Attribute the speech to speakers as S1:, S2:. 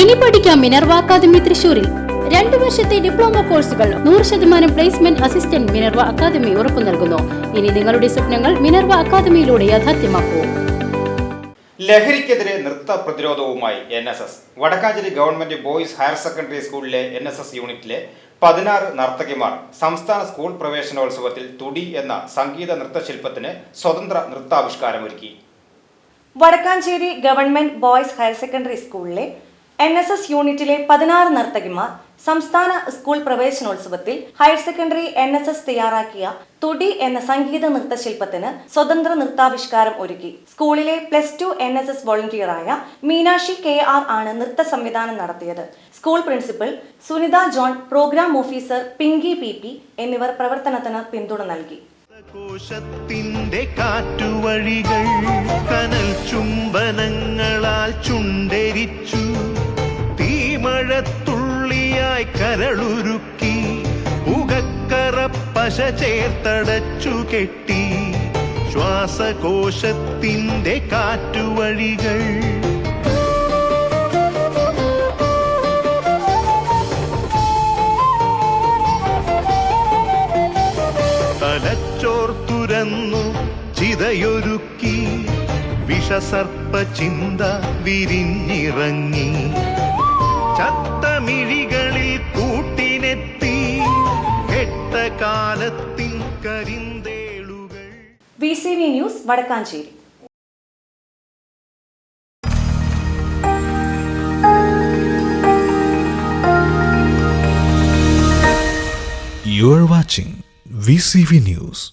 S1: ഇനി പഠിക്കാം Minerva academy തൃശൂരിൽ രണ്ടു വർഷത്തെ ഡിപ്ലോമ കോഴ്സുകൾ നൂറ് ശതമാനം പ്ലേസ്മെന്റ് അസിസ്റ്റന്റ് മിനർവ അക്കാദമി ഉറപ്പു നൽകുന്നു. ഇനി നിങ്ങളുടെ സ്വപ്നങ്ങൾ മിനർവ അക്കാദമിയിലൂടെ യാഥാർത്ഥ്യമാക്കൂ.
S2: ലഹരിക്കെതിരെ നൃത്ത പ്രതിരോധവുമായി N S S. Vadakkanchery government boys higher secondary സ്കൂളിലെ എൻ എസ് എസ് യൂണിറ്റിലെ പതിനാറ് നർത്തകിമാർ സംസ്ഥാന സ്കൂൾ പ്രവേശനോത്സവത്തിൽ തുടി എന്ന സംഗീത നൃത്തശില്പത്തിന് സ്വതന്ത്ര നൃത്താവിഷ്കാരമൊരുക്കി.
S3: Vadakkanchery government boys higher secondary സ്കൂളിലെ എൻ എസ് എസ് യൂണിറ്റിലെ പതിനാറ് നർത്തകിമാർ സംസ്ഥാന school പ്രവേശനോത്സവത്തിൽ higher secondary N S S തയ്യാറാക്കിയ തുടി എന്ന സംഗീത നൃത്തശില്പത്തിന് സ്വതന്ത്ര നൃത്താവിഷ്കാരം ഒരുക്കി. സ്കൂളിലെ plus two N S S വോളണ്ടിയറായ Meenakshi K R ആണ് നൃത്ത സംവിധാനം നടത്തിയത്. School principal Sunitha John programme officer Pinky P P എന്നിവർ പ്രവർത്തനത്തിന് പിന്തുണ നൽകി.
S4: കോശത്തിന്റെ കാറ്റുവഴികൾ കനൽ ചുംബനങ്ങളാൽ കരളുരുക്കി പുകക്കറ പശ ചേർത്തടച്ചു കെട്ടി ശ്വാസകോശത്തിന്റെ കാറ്റുവഴികൾ. തലച്ചോർത്തുരന്നു ചിതയൊരുക്കി വിഷസർപ്പ ചിന്ത വിരിഞ്ഞിറങ്ങി. ചത്തമിഴികളിൽ കാലത്തിൻ കരിന്തേളുകൾ
S3: V C V news Vadakkanchery
S5: You are watching VCV News.